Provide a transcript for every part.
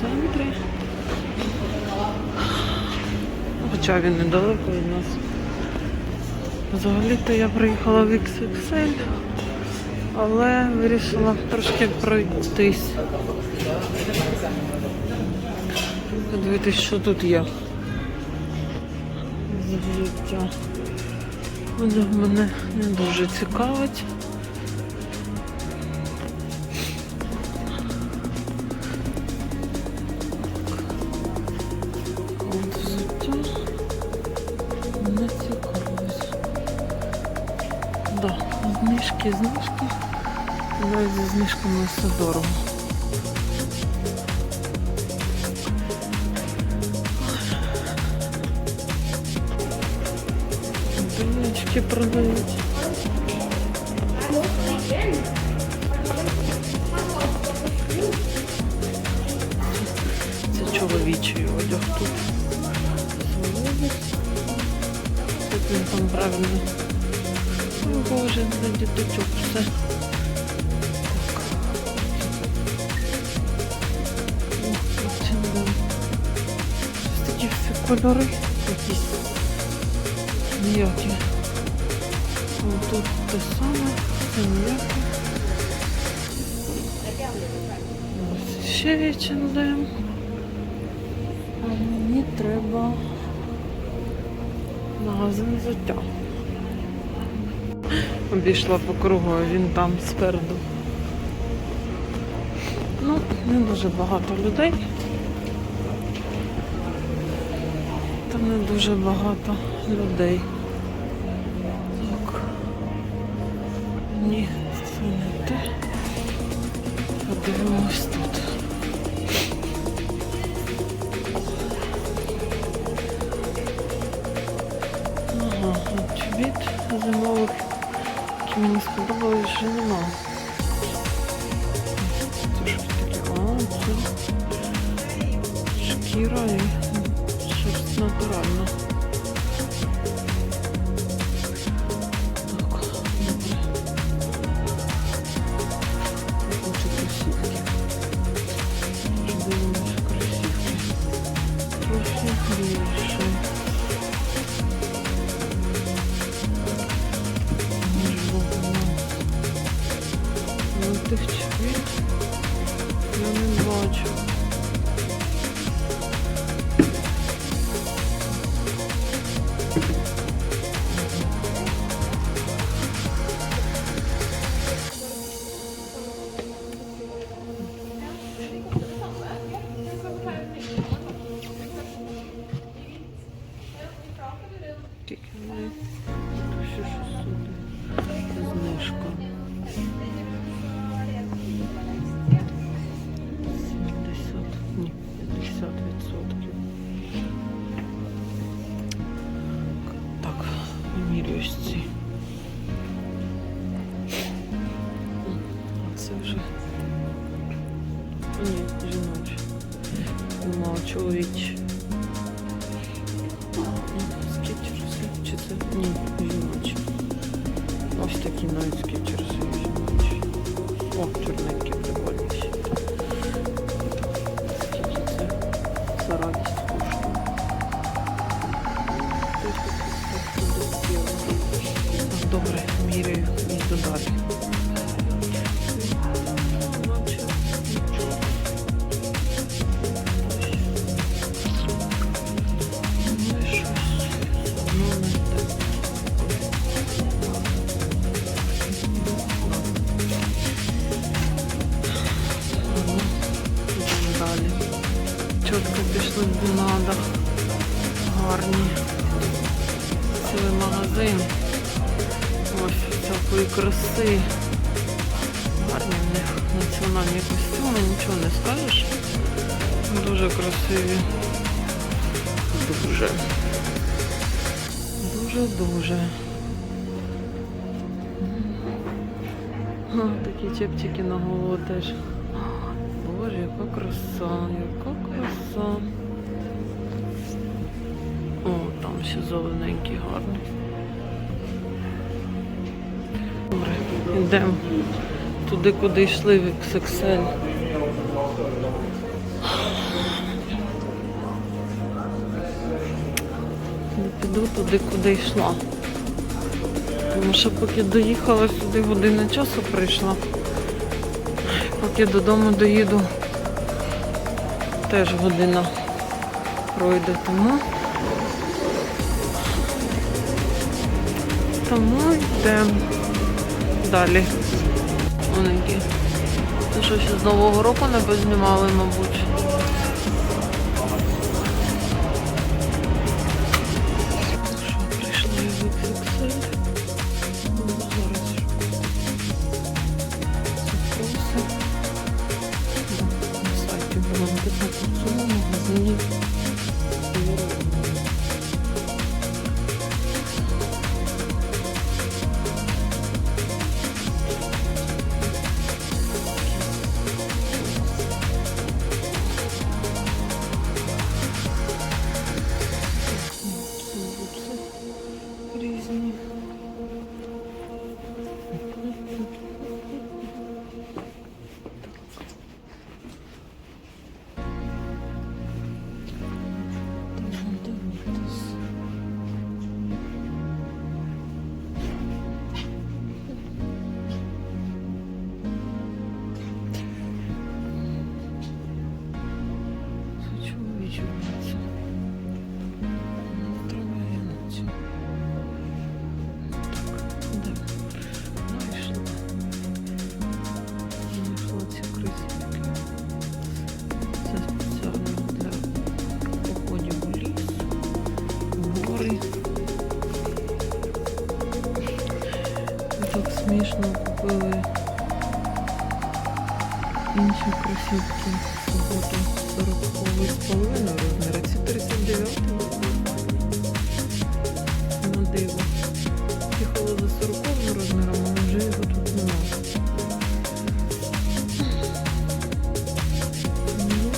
центрі. Хоча він недалеко від нас. Взагалі-то я приїхала в XXL, але вирішила трошки пройтись. Подивитись, що тут є. Взуття. Воно мене не дуже цікавить. Знижки, знижки. Навіть зі знижками все дорого. Донечки продають. Це чоловічий одяг тут. Як він там правильно. Боже, для діточок все. Такі кольори якісь ніякі. Тут те саме, це ніяке. Ось ще H&M. А мені треба магазин взуття. Обійшла по кругу, а він там спереду. Ну, не дуже багато людей. Там не дуже багато людей. Так. Ні, це не те. Подивимось тут. Ага, от чобіт зимових, які мені сподобались, вже нема. Це щось таке. А, це шкіра і шерсть натуральна. Так, добре. Помірююсь ці. М, А це вже. Ні, жіночі. Думала, чоловічі. Магазин. Ось всякої краси. Гарні в них національні костюми, нічого не скажеш. Дуже красиві. Дуже. Дуже-дуже. Такі чепчики на голову теж. Боже, яка краса, яка краса. О, там ще зелененький гарний. Йдемо туди, куди йшли в XXL. Не піду туди, куди йшла. Тому що поки доїхала сюди година часу прийшла. Поки додому доїду, теж година пройде тому. Тому йдемо далі. Оненькі. Це що ще з Нового року не познімали, мабуть. Що, прийшли в XXL. Ну, зараз на сайті було написано в цьому магазині. Так смішно купили інші кросівки в суботу 40 половиною розміра. Ці 39 на диво. Їхала за 40 розміром, але вже його тут немає. Ну.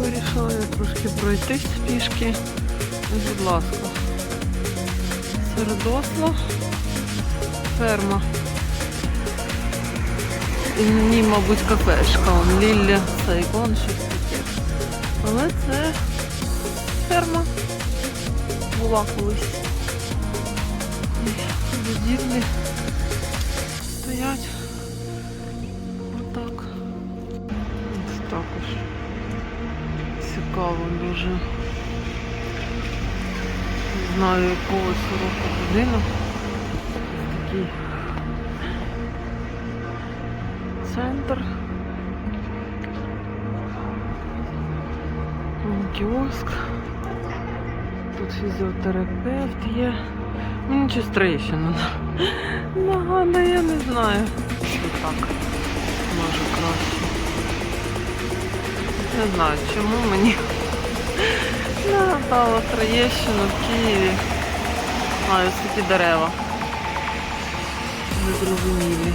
Вирішила я трошки пройтись пішки. Будь ласка. Середосла. Ферма. І мені, мабуть, кафешка. Он Лілля Сайгон, щось таке. Але це ферма була колись. Будівлі стоять. Отак. Ось також. Цікаво дуже. Знаю якого це року будинок. Такий центр. Кіоск. Тут фізіотерапевт є. Мені щось трещина. Нагадує, я не знаю. Що так. Може краще. Не знаю, чому мені нагадало Троєщину в Києві. Маю такі дерева. Незрозумілі.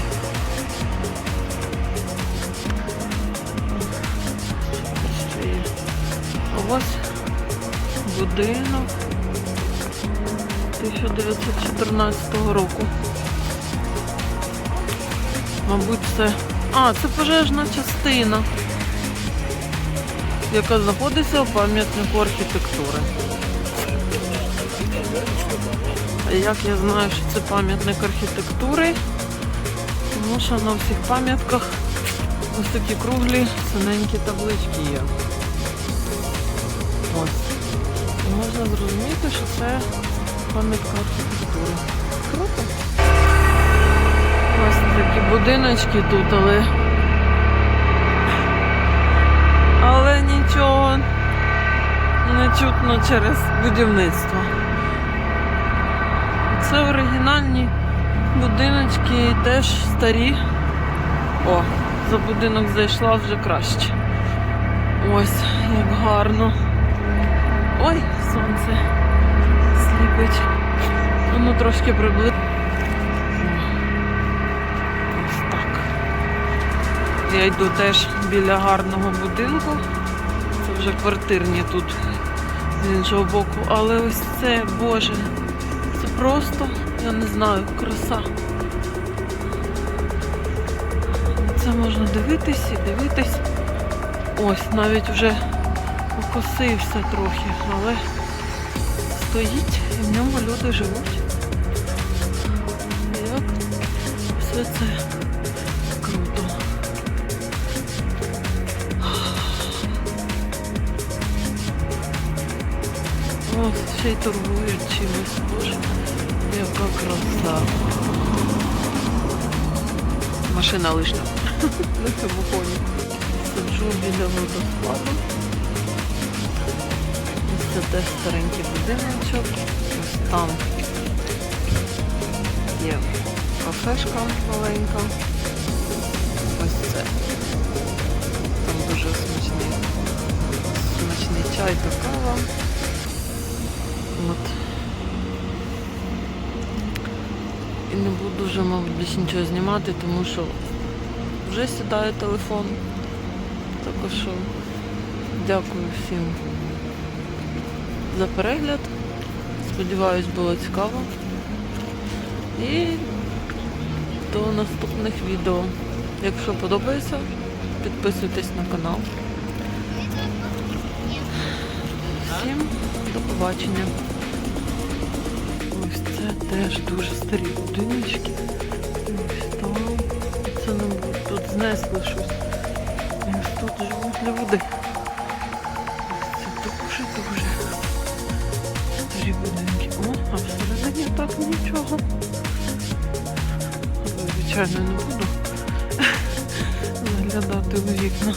Ще є. А ось будинок 1914 року. Мабуть, це... А, це пожежна частина, яка знаходиться у пам'ятнику архітектури. Як я знаю, що це пам'ятник архітектури? Тому що на всіх пам'ятках ось такі круглі синенькі таблички є. Ось. Можна зрозуміти, що це пам'ятка архітектури. Круто. Ось такі будиночки тут, але. Нічого не чутно через будівництво. Це оригінальні будиночки теж старі. О, за будинок зайшла вже краще. Ось, як гарно. Ой, сонце сліпить. Воно трошки прибли. Ось так. Я йду теж біля гарного будинку. Вже квартирні тут з іншого боку. Але ось це, Боже, це просто, я не знаю, краса. Це можна дивитись і дивитись. Ось, навіть вже покосився трохи, але стоїть і в ньому люди живуть. Як все це Ось ще й торгують чимось, боже. Яка краса. Машина лишня на цьому фоні. Сиджу біля водоспаду. Ось Це теж старенький будиночок. Ось там є кафешка маленька. Ось це. Там дуже смачний, смачний чай та кава. От. І не буду вже, мабуть, більше нічого знімати, тому що вже сідає телефон. Також що дякую всім за перегляд. Сподіваюсь, було цікаво. І до наступних відео. Якщо подобається, підписуйтесь на канал. Всім до побачення. Ось це теж дуже старі будиночки. Ось там. Це не. Тут знесли щось. Ось тут живуть люди. Ось Це дуже-дуже старі будинки. О, а всередині так нічого. Звичайно, не буду заглядати у вікна.